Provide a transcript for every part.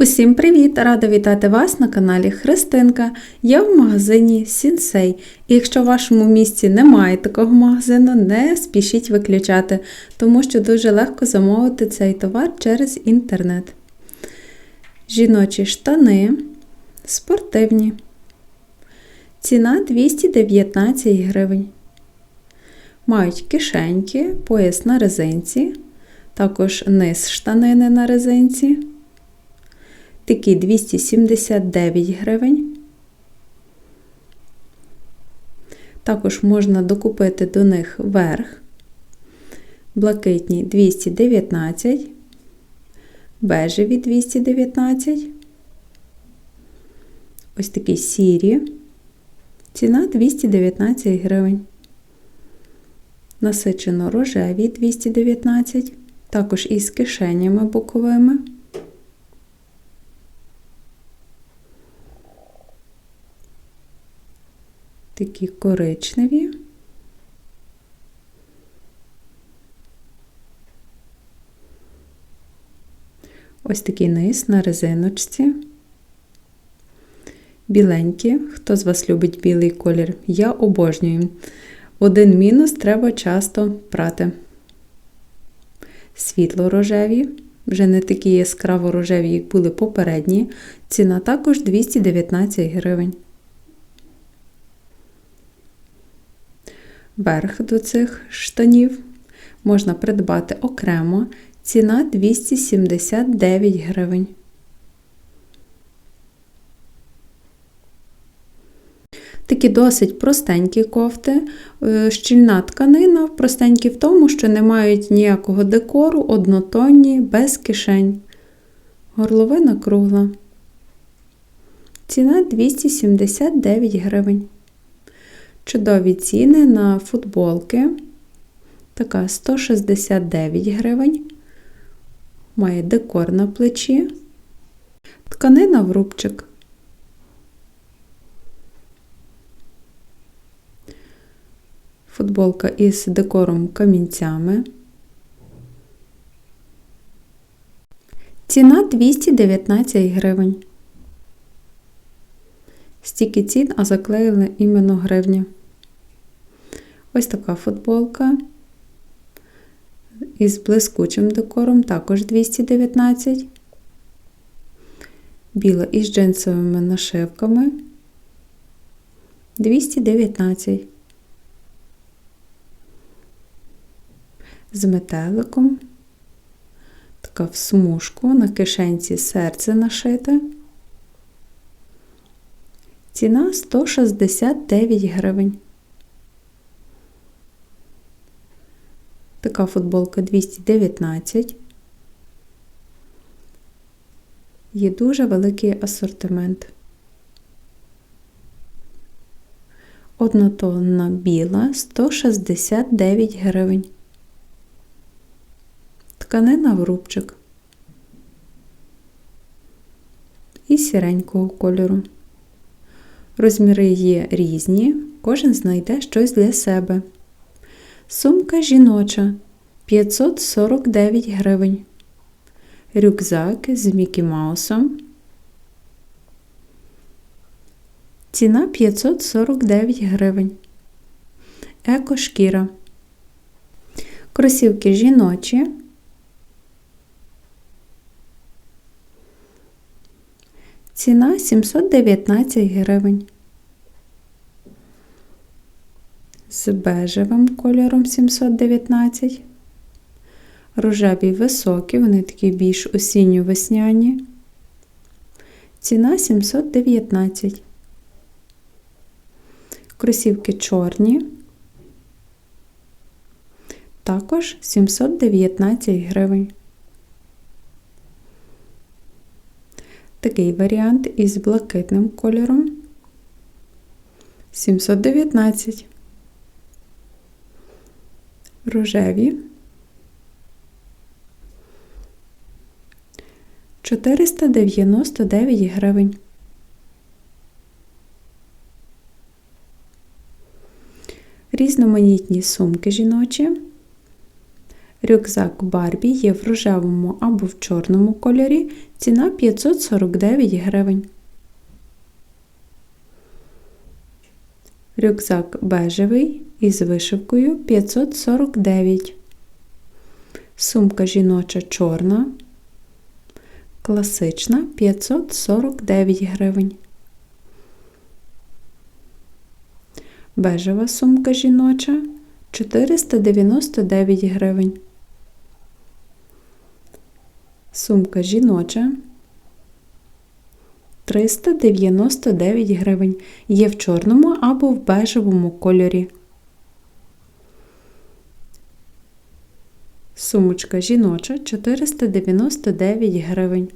Усім привіт! Рада вітати вас на каналі Христинка. Я в магазині Сінсей. І якщо в вашому місті немає такого магазину, не спішіть виключати, тому що дуже легко замовити цей товар через інтернет. Жіночі штани спортивні. Ціна 219 гривень. Мають кишеньки, пояс на резинці, також низ штанини на резинці. Такі 279 гривень. Також можна докупити до них верх. Блакитні 219, бежеві 219. Ось такі сірі. Ціна 219 гривень. Насичено рожеві 219, також із кишенями боковими. Такі коричневі. Ось такий низ на резиночці. Біленькі. Хто з вас любить білий колір? Я обожнюю. Один мінус треба часто прати. Світло рожеві, вже не такі яскраво рожеві, як були попередні. Ціна також 219 гривень. Верх до цих штанів можна придбати окремо. Ціна 279 гривень. Такі досить простенькі кофти, е, щільна тканина, простенькі в тому, що не мають ніякого декору, однотонні, без кишень. Горловина кругла. Ціна 279 гривень. Чудові ціни на футболки. Така 169 гривень. Має декор на плечі. Тканина в рубчик. Футболка із декором камінцями. Ціна 219 гривень. Стільки цін, а заклеїли іменно гривні. Ось така футболка. Із блискучим декором також 219. Біла із джинсовими нашивками 219. З метеликом. Така в смужку на кишенці серце нашите. Ціна 169 гривень. Така футболка 219. Є дуже великий асортимент. Однотонна біла 169 гривень. Тканина в рубчик. І сіренького кольору. Розміри є різні, кожен знайде щось для себе. Сумка жіноча 549 гривень. Рюкзак з Мікі Маусом. Ціна 549 гривень. Екошкіра. Кросівки жіночі. Ціна 719 гривень. З бежевим кольором 719. Рожеві високі, вони такі більш осінньо-весняні. Ціна 719. Кросівки чорні. Також 719 гривень. Такий варіант із блакитним кольором 719. Рожеві 499 гривень. Різноманітні сумки жіночі, Рюкзак Барбі є в рожевому або в чорному кольорі. Ціна 549 гривень. Рюкзак бежевий із вишивкою 549. Сумка жіноча чорна. Класична 549 гривень. Бежева сумка жіноча 499 гривень. Сумка жіноча 399 гривень. Є в чорному або в бежевому кольорі. Сумочка жіноча 499 гривень.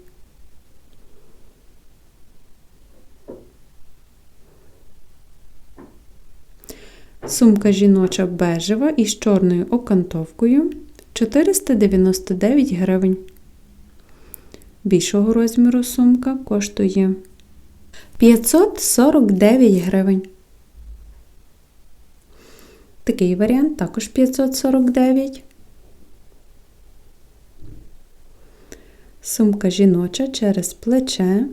Сумка жіноча бежева із чорною окантовкою 499 гривень. Більшого розміру сумка коштує 549 гривень. Такий варіант також 549. Сумка жіноча через плече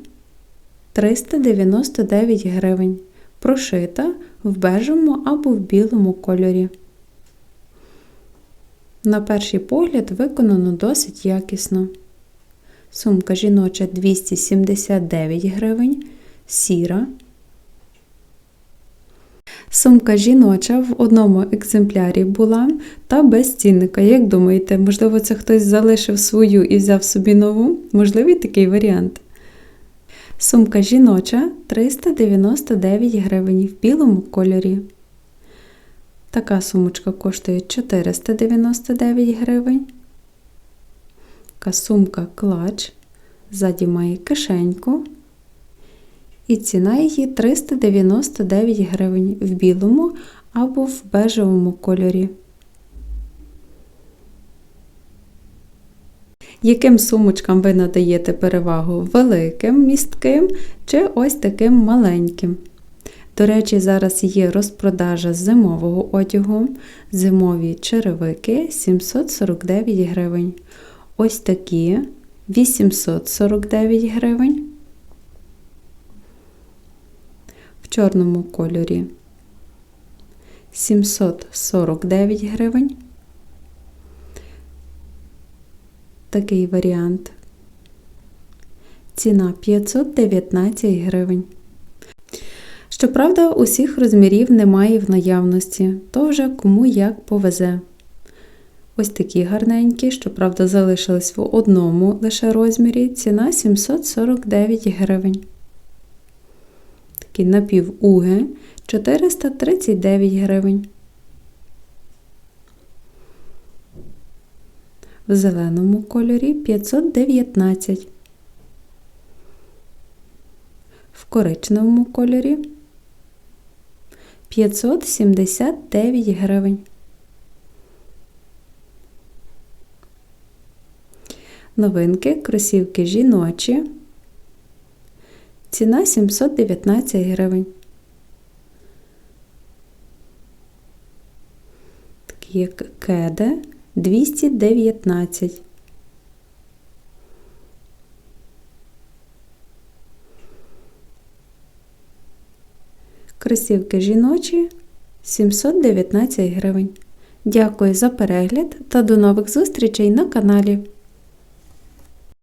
399 гривень. Прошита в бежевому або в білому кольорі. На перший погляд виконано досить якісно. Сумка жіноча 279 гривень, сіра. Сумка жіноча в одному екземплярі була та без цінника. Як думаєте, можливо, це хтось залишив свою і взяв собі нову? Можливий такий варіант. Сумка жіноча 399 гривень в білому кольорі. Така сумочка коштує 499 гривень. Така сумка клач. Ззаді має кишеньку. І ціна її 399 гривень в білому або в бежевому кольорі. Яким сумочкам ви надаєте перевагу? Великим, містким чи ось таким маленьким? До речі, зараз є розпродажа зимового одягу, зимові черевики 749 гривень. Ось такі 849 гривень. В чорному кольорі 749 гривень. Такий варіант. Ціна 519 гривень. Щоправда, усіх розмірів немає в наявності, то вже кому як повезе. Ось такі гарненькі, щоправда, залишились в одному лише розмірі. Ціна 749 гривень. Такі напівуги 439 гривень. В зеленому кольорі 519. В коричневому кольорі 579 гривень. Новинки кросівки жіночі. Ціна 719 гривень. Такі як кеде 219. Кросівки жіночі 719 гривень. Дякую за перегляд та до нових зустрічей на каналі.